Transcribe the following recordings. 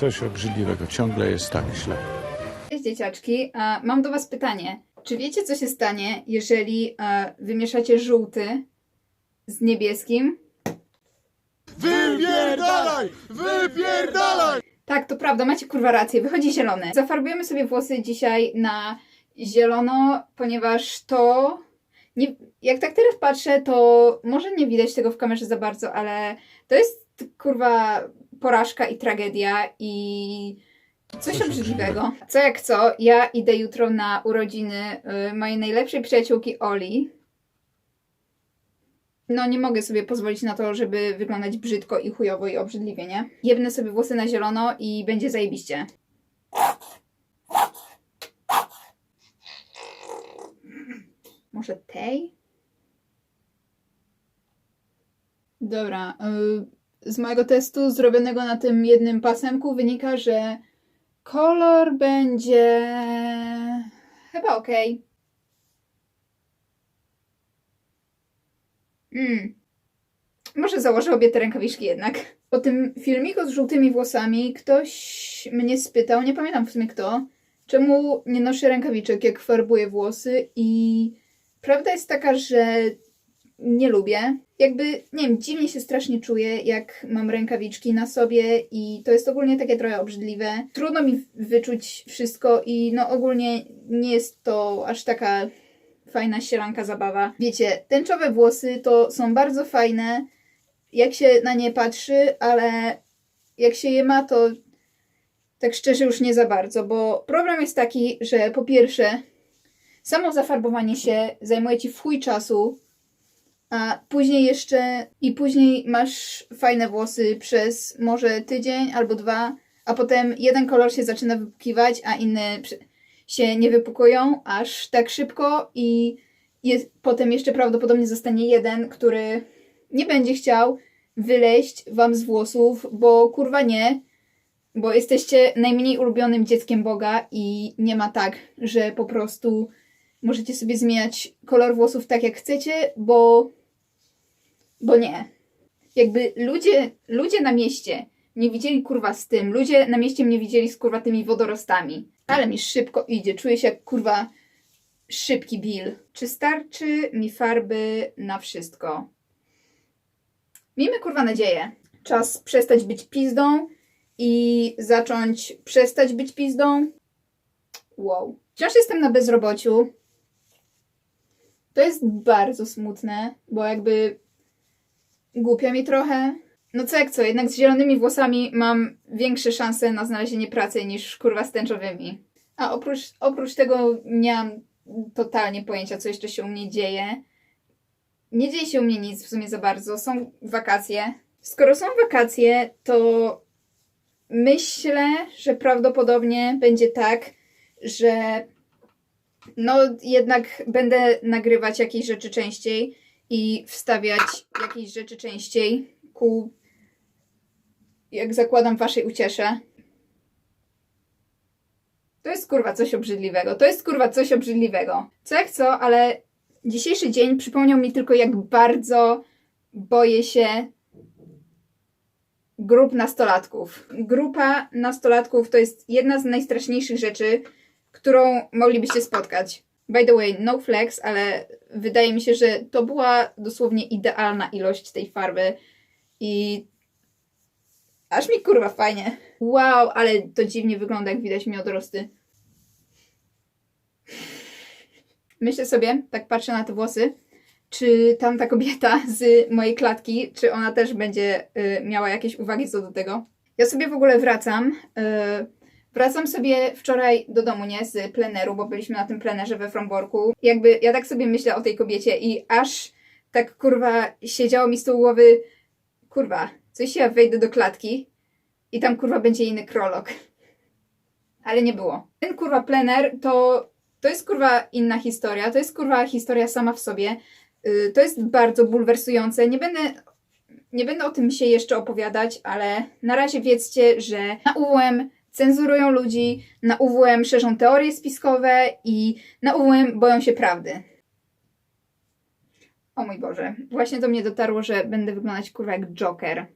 Coś obrzydliwego, ciągle jest tak źle. Cześć dzieciaczki, a mam do was pytanie. Czy wiecie, co się stanie, jeżeli e, wymieszacie żółty z niebieskim? Wypierdalaj! Wypierdalaj! Tak, to prawda, macie kurwa rację, wychodzi zielony. Zafarbujemy sobie włosy dzisiaj na zielono, ponieważ to... Nie, jak tak teraz patrzę, to może nie widać tego w kamerze za bardzo, ale to jest kurwa porażka i tragedia i coś obrzydliwego. Co jak co, ja idę jutro na urodziny y, mojej najlepszej przyjaciółki Oli. No nie mogę sobie pozwolić na to, żeby wyglądać brzydko i chujowo i obrzydliwie, nie? Jebnę sobie włosy na zielono i będzie zajebiście. Może tej? Dobra. y, Z mojego testu zrobionego na tym jednym pasemku wynika, że kolor będzie chyba ok. Mm. Może założę obie te rękawiczki jednak. Po tym filmiku z żółtymi włosami ktoś mnie spytał, nie pamiętam w sumie kto, czemu nie noszę rękawiczek jak farbuję włosy i prawda jest taka, że nie lubię. Jakby, nie wiem, dziwnie się strasznie czuję, jak mam rękawiczki na sobie i to jest ogólnie takie trochę obrzydliwe. Trudno mi wyczuć wszystko i no ogólnie nie jest to aż taka fajna sielanka zabawa. Wiecie, tęczowe włosy to są bardzo fajne, jak się na nie patrzy, ale jak się je ma, to tak szczerze już nie za bardzo, bo problem jest taki, że po pierwsze, samo zafarbowanie się zajmuje ci w chuj czasu, a później jeszcze i później masz fajne włosy przez może tydzień albo dwa, a potem jeden kolor się zaczyna wypukiwać, a przy- się nie wypukują aż tak szybko i jest, potem jeszcze prawdopodobnie zostanie jeden, który nie będzie chciał wyleść wam z włosów, bo kurwa nie, bo jesteście najmniej ulubionym dzieckiem Boga i nie ma tak, że po prostu możecie sobie zmieniać kolor włosów tak jak chcecie, bo bo nie. Jakby ludzie, ludzie na mieście nie widzieli kurwa z tym, ludzie na mieście mnie widzieli z kurwa tymi wodorostami. Ale mi szybko idzie, czuję się jak kurwa szybki Bill. Czy starczy mi farby na wszystko? Miejmy kurwa nadzieję. Czas przestać być pizdą i zacząć przestać być pizdą. Wow. Wciąż jestem na bezrobociu. To jest bardzo smutne, bo jakby głupio mi trochę. No co jak co, jednak z zielonymi włosami mam większe szanse na znalezienie pracy niż kurwa z tęczowymi. A oprócz, oprócz tego nie mam totalnie pojęcia, co jeszcze się u mnie dzieje. Nie dzieje się u mnie nic w sumie za bardzo. Są wakacje. Skoro są wakacje, to myślę, że prawdopodobnie będzie tak, że no jednak będę nagrywać jakieś rzeczy częściej i wstawiać jakieś rzeczy częściej ku, jak zakładam, waszej uciesze. To jest kurwa coś obrzydliwego. To jest kurwa coś obrzydliwego. Co jak co, ale dzisiejszy dzień przypomniał mi tylko, jak bardzo boję się grup nastolatków. Grupa nastolatków to jest jedna z najstraszniejszych rzeczy, którą moglibyście spotkać. By the way, no flex, ale wydaje mi się, że to była dosłownie idealna ilość tej farby i aż mi kurwa fajnie. Wow, ale to dziwnie wygląda, jak widać miodorosty. Myślę sobie, tak patrzę na te włosy, czy tamta kobieta z mojej klatki, czy ona też będzie y, miała jakieś uwagi co do tego. Ja sobie w ogóle wracam. y, Wracam sobie wczoraj do domu, nie? Z pleneru, bo byliśmy na tym plenerze we Fromborku. Jakby ja tak sobie myślę o tej kobiecie i aż tak kurwa siedziało mi z tyłu głowy, kurwa, coś ja wejdę do klatki i tam kurwa będzie inny krolog. Ale nie było. Ten kurwa plener to, to jest kurwa inna historia, to jest kurwa historia sama w sobie. Yy, to jest bardzo bulwersujące. Nie będę nie będę o tym się jeszcze opowiadać, ale na razie wiedzcie, że na UWM cenzurują ludzi, na UWM szerzą teorie spiskowe i na UWM boją się prawdy. O mój Boże, właśnie do mnie dotarło, że będę wyglądać kurwa jak Joker.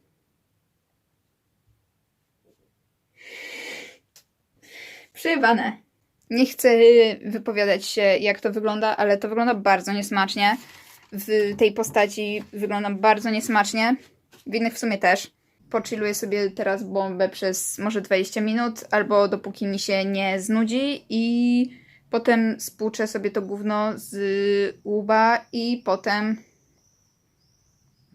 Przejebane. Nie chcę wypowiadać się, jak to wygląda, ale to wygląda bardzo niesmacznie. W tej postaci wygląda bardzo niesmacznie. W innych w sumie też. Pochilluję sobie teraz bombę przez może 20 minut, albo dopóki mi się nie znudzi i potem spłuczę sobie to gówno z łba i potem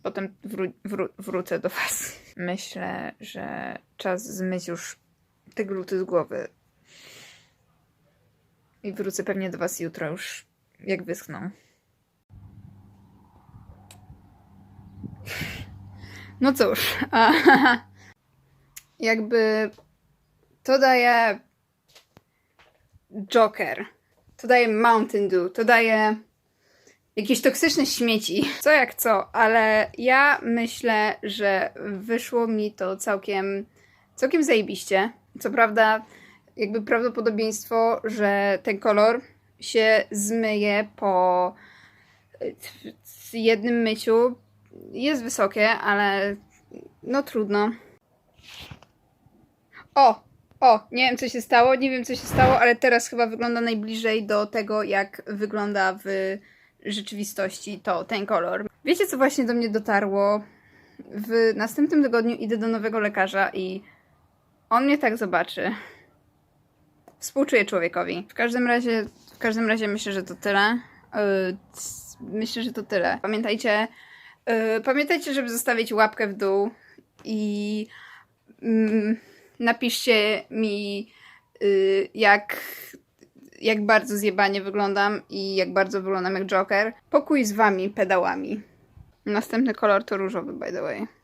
potem wró- wró- wrócę do was. Myślę, że czas zmyć już te gluty z głowy. I wrócę pewnie do was jutro już, jak wyschną. No cóż, jakby to daje Joker, to daje Mountain Dew, to daje jakieś toksyczne śmieci. Co jak co, ale ja myślę, że wyszło mi to całkiem, całkiem zajebiście. Co prawda, jakby prawdopodobieństwo, że ten kolor się zmyje po y, jednym myciu jest wysokie, ale no trudno. O! O! Nie wiem co się stało, nie wiem co się stało, ale teraz chyba wygląda najbliżej do tego, jak wygląda w rzeczywistości to, ten kolor. Wiecie co właśnie do mnie dotarło? W następnym tygodniu idę do nowego lekarza i on mnie tak zobaczy. Współczuję człowiekowi. W każdym razie, w każdym razie myślę, że to tyle. Yy, myślę, że to tyle. Pamiętajcie, pamiętajcie, żeby zostawić łapkę w dół i mm, napiszcie mi, yy, jak, jak bardzo zjebanie wyglądam i jak bardzo wyglądam jak Joker. Pokój z wami, pedałami. Następny kolor to różowy, by the way.